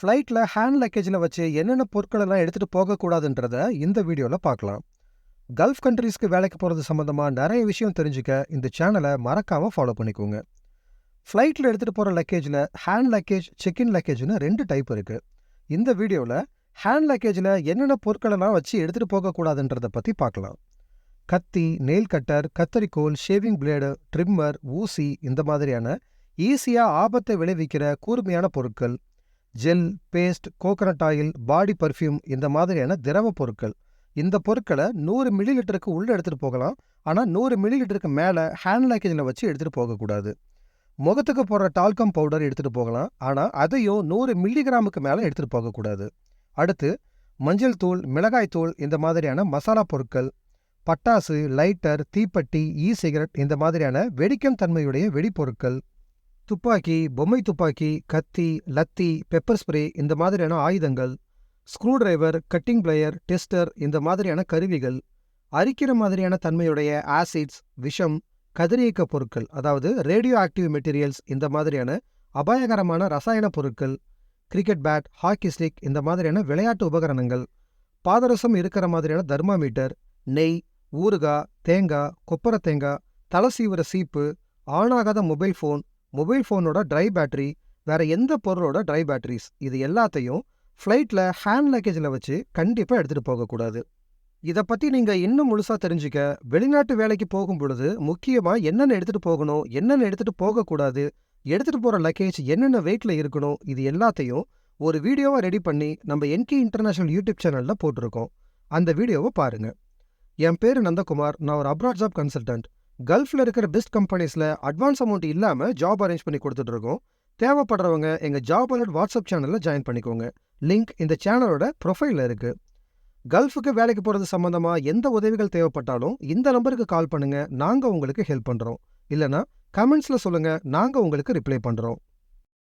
ஃப்ளைட்டில் ஹேண்ட் லக்கேஜில் வச்சு என்னென்ன பொருட்களெல்லாம் எடுத்துகிட்டு போகக்கூடாதுன்றத இந்த வீடியோவில் பார்க்கலாம். கல்ஃப் கண்ட்ரீஸ்க்கு வேலைக்கு போகிறது சம்மந்தமாக நிறைய விஷயம் தெரிஞ்சுக்க இந்த சேனலை மறக்காமல் ஃபாலோ பண்ணிக்கோங்க. ஃப்ளைட்டில் எடுத்துகிட்டு போகிற லக்கேஜில் ஹேண்ட் லக்கேஜ் செக்இன் லக்கேஜ்னு ரெண்டு டைப் இருக்குது இந்த வீடியோவில் ஹேண்ட் லக்கேஜில் என்னென்ன பொருட்களெல்லாம் வச்சு எடுத்துகிட்டு போகக்கூடாதுன்றதை பற்றி பார்க்கலாம். கத்தி நெயில் கட்டர் கத்தரிக்கோல் ஷேவிங் பிளேடு ட்ரிம்மர் ஊசி இந்த மாதிரியான ஈஸியாக ஆபத்தை விளைவிக்கிற கூர்மையான பொருட்கள் gel paste coconut oil body perfume இந்த மாதிரியான திரவ பொருட்கள். இந்த பொருட்களை நூறு மில்லி லிட்டருக்கு உள்ளே எடுத்துகிட்டு போகலாம். ஆனால் நூறு மில்லி லிட்டருக்கு மேலே ஹேண்ட் லேக்கேஜில் வச்சு எடுத்துகிட்டு போகக்கூடாது. முகத்துக்கு போடுற டால்கம் பவுடர் எடுத்துகிட்டு போகலாம். ஆனால் அதையும் நூறு மில்லிகிராமுக்கு மேலே எடுத்துகிட்டு போகக்கூடாது. அடுத்து மஞ்சள் தூள் மிளகாய் தூள் இந்த மாதிரியான மசாலா பொருட்கள் பட்டாசு லைட்டர் தீப்பெட்டி இ சிகரெட் இந்த மாதிரியான வெடிக்கும் தன்மையுடைய வெடிப்பொருட்கள் துப்பாக்கி பொம்மை துப்பாக்கி கத்தி லத்தி பெப்பர் ஸ்ப்ரே இந்த மாதிரியான ஆயுதங்கள் screwdriver cutting plier tester இந்த மாதிரியான கருவிகள் அரிக்கிற மாதிரியான தன்மையுடைய ஆசிட்ஸ் விஷம் கதிரியக்க பொருட்கள் அதாவது ரேடியோ ஆக்டிவ் மெட்டீரியல்ஸ் இந்த மாதிரியான அபாயகரமான ரசாயன பொருட்கள் கிரிக்கெட் பேட் ஹாக்கி ஸ்டிக் இந்த மாதிரியான விளையாட்டு உபகரணங்கள் பாதரசம் இருக்கிற மாதிரியான தர்மாமீட்டர் நெய் ஊறுகாய் தேங்காய் கொப்பரை தேங்காய் தலை சீவுற சீப்பு ஆணாகாத மொபைல் ஃபோன் மொபைல் ஃபோனோட ட்ரை பேட்டரி வேற எந்த பொருளோட ட்ரை பேட்டரிஸ் இது எல்லாத்தையும் ஃப்ளைட்டில் ஹேண்ட் லக்கேஜில் வச்சு கண்டிப்பாக எடுத்துகிட்டு போகக்கூடாது இதை பற்றி நீங்கள் இன்னும் முழுசாக தெரிஞ்சுக்க வெளிநாட்டு வேலைக்கு போகும் பொழுது முக்கியமாக என்னென்ன எடுத்துகிட்டு போகணும் என்னென்ன எடுத்துகிட்டு போகக்கூடாது எடுத்துகிட்டு போகிற லக்கேஜ் என்னென்ன வெயிட்டில் இருக்கணும் இது எல்லாத்தையும் ஒரு வீடியோவை ரெடி பண்ணி நம்ம என்கே இன்டர்நேஷனல் யூடியூப் சேனலில் போட்டிருக்கோம். அந்த வீடியோவை பாருங்கள் என் பேர் நந்தகுமார் நான் ஒரு அப்ராட் ஜாப் கன்சல்டன்ட் கல்ஃபில் இருக்கிற பெஸ்ட் கம்பெனிஸில் அட்வான்ஸ் அமௌண்ட் இல்லாமல் ஜாப் அரேஞ்ச் பண்ணி கொடுத்துட்ருக்கோம். தேவைப்படுறவங்க எங்கள் ஜாப் அலர்ட் வாட்ஸ்அப் சேனலில் ஜாயின் பண்ணிக்கோங்க. லிங்க் இந்த சேனலோட ப்ரொஃபைலில் இருக்குது கல்ஃபுக்கு வேலைக்கு போகிறது சம்மந்தமாக எந்த உதவிகள் தேவைப்பட்டாலும் இந்த நம்பருக்கு கால் பண்ணுங்கள் நாங்கள் உங்களுக்கு ஹெல்ப் பண்ணுறோம் இல்லைனா கமெண்ட்ஸில் சொல்லுங்கள் நாங்கள் உங்களுக்கு ரிப்ளை பண்ணுறோம்